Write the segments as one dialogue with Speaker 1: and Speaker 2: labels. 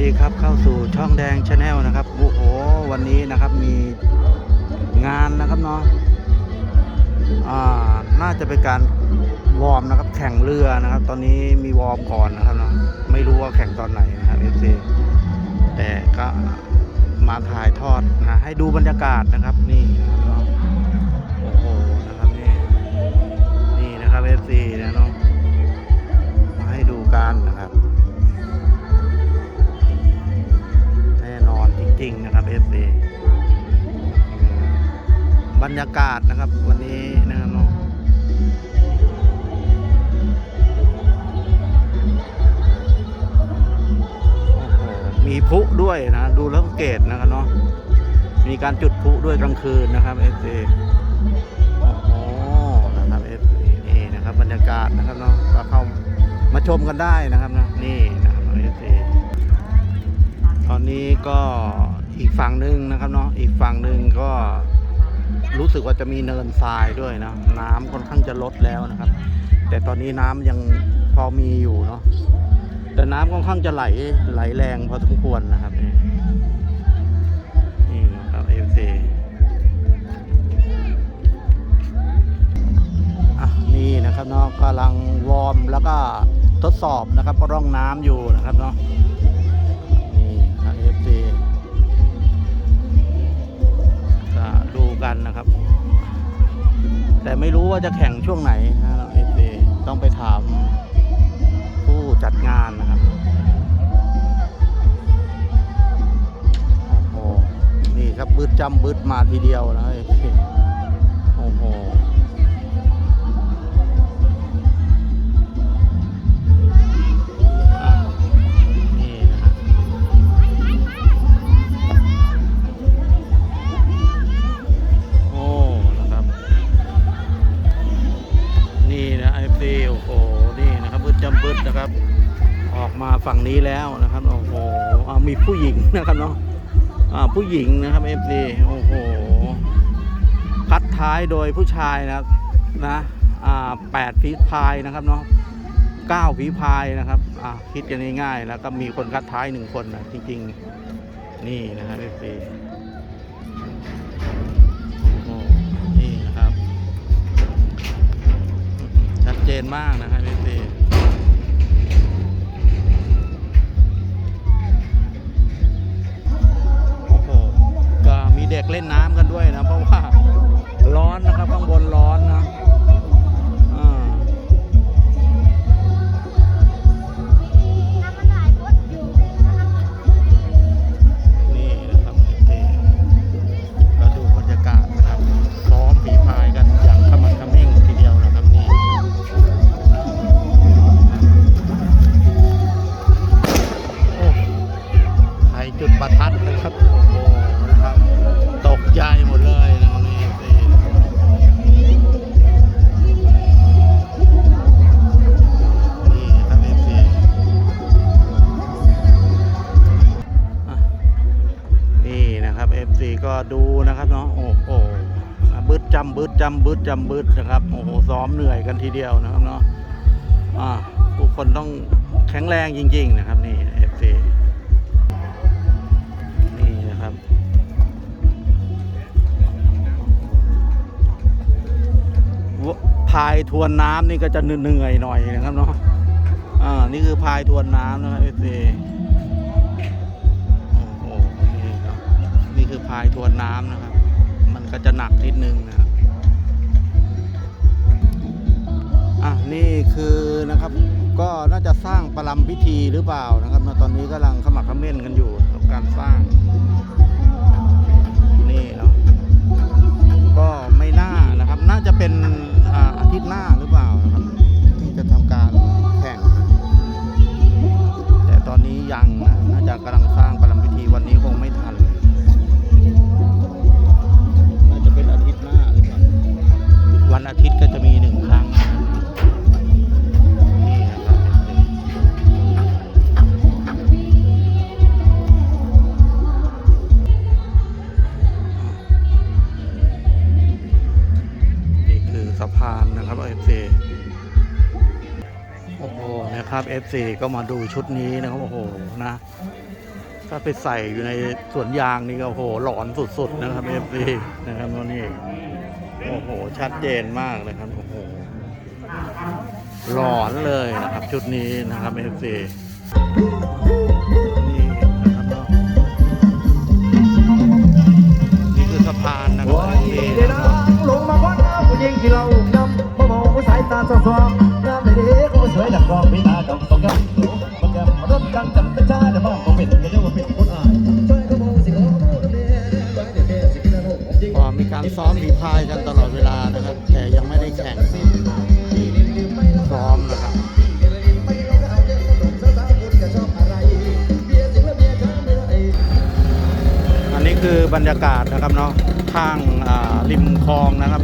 Speaker 1: ดีครับเข้าสู่ช่องแดงชาแนลนะครับโอ้โหวันนี้นะครับมีงานนะครับเนาะอ่าน่าจะเป็นการวอร์มนะครับ แข่งเรือนะครับ ตอนนี้มีวอร์มก่อนนะครับเนาะไม่รู้ว่าแข่งตอนไหนนะครับเอฟซีแต่ก็มาถ่ายทอดนะให้ดูบรรยากาศนะครับนี่นะครับเนาะโอ้โหนะครับนี่นี่นะครับเอฟซีนะเนาะมาให้ดูกัน จริงนะครับ FC บรรยากาศนะครับวันนี้นะครับเนาะมีพุด้วยนะดูแล้วเกตนะครับเนาะมีการจุดพุด้วยกลางคืนนะครับ FC โอ้โหนะครับ FC นี่นะครับบรรยากาศนะครับเนาะก็เข้ามาชมกันได้นะครับนะนี่นะครับ FC ตอนนี้ก็ อีกฝั่งหนึ่งนะครับเนาะอีกฝั่งหนึ่งก็รู้สึกว่าจะมีเนินทรายด้วยนะน้ำค่อนข้างจะลดแล้วนะครับ แต่ตอนนี้น้ำยังพอมีอยู่เนาะแต่น้ำค่อนข้างจะไหลไหลแรงพอสมควรนะครับนี่นี่นะครับเอฟซีนี่นะครับเนาะกำลังวอร์มแล้วก็ทดสอบนะครับร่องน้ำอยู่นะครับเนาะ กันนะครับ แต่ไม่รู้ว่าจะแข่งช่วงไหนนะ FC ต้องไปถามผู้จัดงานนะครับโอ้โหนี่ครับบืดจำบืดมาทีเดียวนะ FC โดีโอ้โหนี่นะครับบึดจำบึดนะครับ ออกมาฝั่งนี้แล้วนะครับโอ้โหมีผู้หญิงนะครับเนาะผู้หญิงนะครับเอฟซีโอ้โหพัดท้ายโดยผู้ชายนะครับนะแปดฟีพายนะครับเนาะเก้าฝีพายนะครับคิดกันง่ายๆแล้วก็มีคนคัดท้ายหนึ่งคนนะจริงๆ นี่นะครับเนมากนะครับพี่ตี ก็ดูนะครับเนาะโอ้โหบึดจำบึดจำบึดจำบึดนะครับโอ้โหซ้อมเหนื่อยกันทีเดียวนะครับเนาะอ่าทุกคนต้องแข็งแรงจริง ๆ นะครับนี่ FC นี่นะครับวพายทวนน้ำนี่ก็จะเหนื่อยหน่อยนะครับเนาะอ่านี่คือพายทวนน้ำนะครับ FC โายทวนน้ำนะครับ มันก็จะหนักนิดนึงนะครับอะนี่คือนะครับก็น่าจะสร้างประลำพิธีหรือเปล่านะครับตอนนี้กำลังขมักเขม้นกันอยู่กับการสร้าง สะพานนะครับเอฟซีโอ้โหนะครับ FC ก็มาดูชุดนี้นะครับโอ้โหนะ ถ้าไปใส่อยู่ในสวนยางนี่ก็โอ้โหหลอนสุด ๆ นะครับเอฟซีนะครับตัวนี้โอ้โห ชัดเจนมากเลยครับโอ้โหหลอนเลยนะครับ ชุดนี้นะครับเอฟซีนี่นะครับเนาะนี่คือสะพานนะครับเอฟซี ค
Speaker 2: ว้าน้ำผู้หญิงที่เรานำมาเมาสายตาสว่างน้ำในเด็กก็สวยดังกองพินากับสองแก้มมันแก้มรถดังจังแต่ชาแต่บ้านก็เป็นก็เรียกว่าเป็นคนอายช่วยก็มองสิโอ้โหเด็กไว้เด็กแค่สิกินน้ำผมจริง
Speaker 1: ก็มีการซ้อมฝีพายกันตลอดเวลานะครับ แต่ยังไม่ได้แข่งซ้อมนะครับ
Speaker 2: อัน
Speaker 1: นี้คือบรรยากาศนะครับเนาะ ข้างาริมคลองนะครับ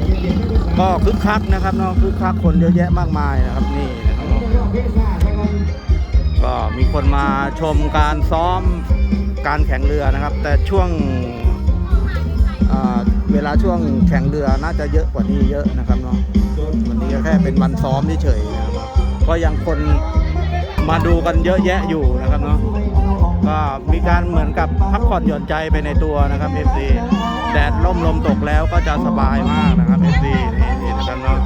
Speaker 1: ก็คึกคักนะครับเนาะคึกคักคนเยอะแยะมากมายนะครับนี่นะครับก็มีคนมาชมการซ้อมการแข่งเรือนะครับ แต่ช่วงเวลาช่วงแข่งเรือน่าจะเยอะกว่านี้เยอะนะครับเนาะวันนี้ก็แค่เป็นวันซ้อมเฉยๆนะครับก็ยังคนมาดูกันเยอะแยะอยู่นะครับเนาะก็มีการเหมือนกับพักผ่อนหย่อนใจไปในตัวนะครับ FC แดดล่มลมตกแล้วก็จะสบายมากนะครับ FC นี่นี่นะครับเนาะ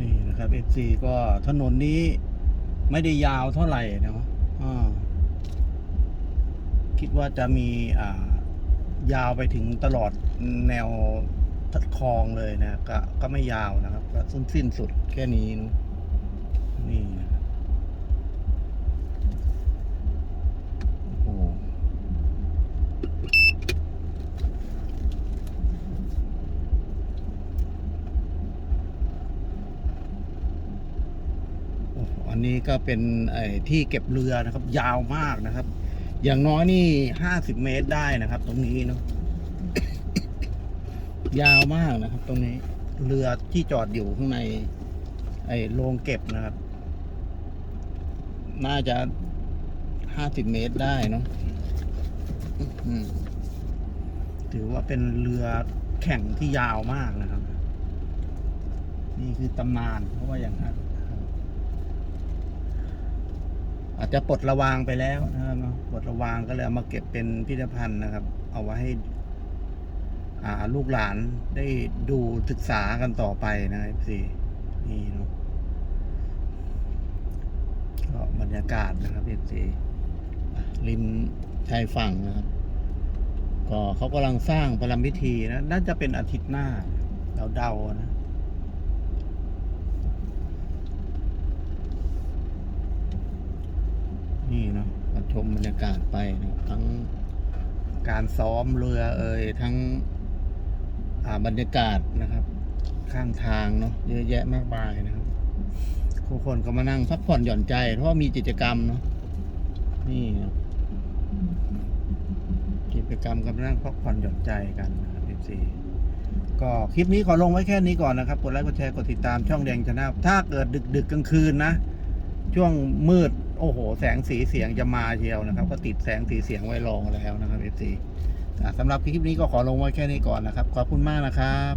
Speaker 1: นี่นะครับ FC ก็ถนนนี้ไม่ได้ยาวเท่าไหร่เนาะอ่าคิดว่าจะมีอ่ายาวไปถึงตลอดแนวคลองเลยนะก็ก็ไม่ยาวนะครับก็สิ้นสุดแค่นี้นะนี่นะครับโอ้โหโอ้โหอั นี้ก็เป็นที่เก็บเรือนะครับ ยาวมากนะครับ อย่างน้อยนี่ห้าสิบเมตรได้นะครับ ตรงนี้เนาะยาวมากนะครับ ตรงนี้เรือที่จอดอยู่ข้างใน ไอ้โรงเก็บนะครับ น่าจะห้าสิบเมตรได้เนาะถือว่าเป็นเรือแข่งที่ยาวมากนะครับ นี่คือตำนานเพราะว่าอย่างนั้นนะครับ อาจจะปลดระวางไปแล้วนะครับปลดระวางก็เลยเอามาเก็บเป็นพิพิธภัณฑ์นะครับ เอาไว้ให้อ่าลูกหลานได้ดูศึกษากันต่อไปนะครับสี่นี่เนาะก็บรรยากาศนะครับเอฟซีริมชายฝั่งนะครับ ก็เขากำลังสร้างพลัมพิธีนะน่าจะเป็นอาทิตย์หน้าเราเดานะ นี่เนาะมาชมบรรยากาศไปนะทั้งการซ้อมเรือเอ่ยทั้งบรรยากาศนะครับ ข้างทางเนาะเยอะแยะมากมายนะครับผู้คนก็มานั่งพักผ่อนหย่อนใจ เพราะมีกิจกรรมเนาะนี่นะกิจกรรมกำลังพักผ่อนหย่อนใจกันนะครับ FC ก็คลิปนี้ขอลงไว้แค่นี้ก่อนนะครับ กดไลค์กดแชร์กดติดตามช่องแดงชาแนลถ้าเกิดดึกดึกกลางคืนนะ ช่วงมืด โอ้โห แสงสีเสียงจะมาเชียวนะครับ ก็ติดแสงสีเสียงไว้รองแล้วนะครับเอฟซีสำหรับคลิปนี้ก็ขอลงไว้แค่นี้ก่อนนะครับ ขอบคุณมากนะครับ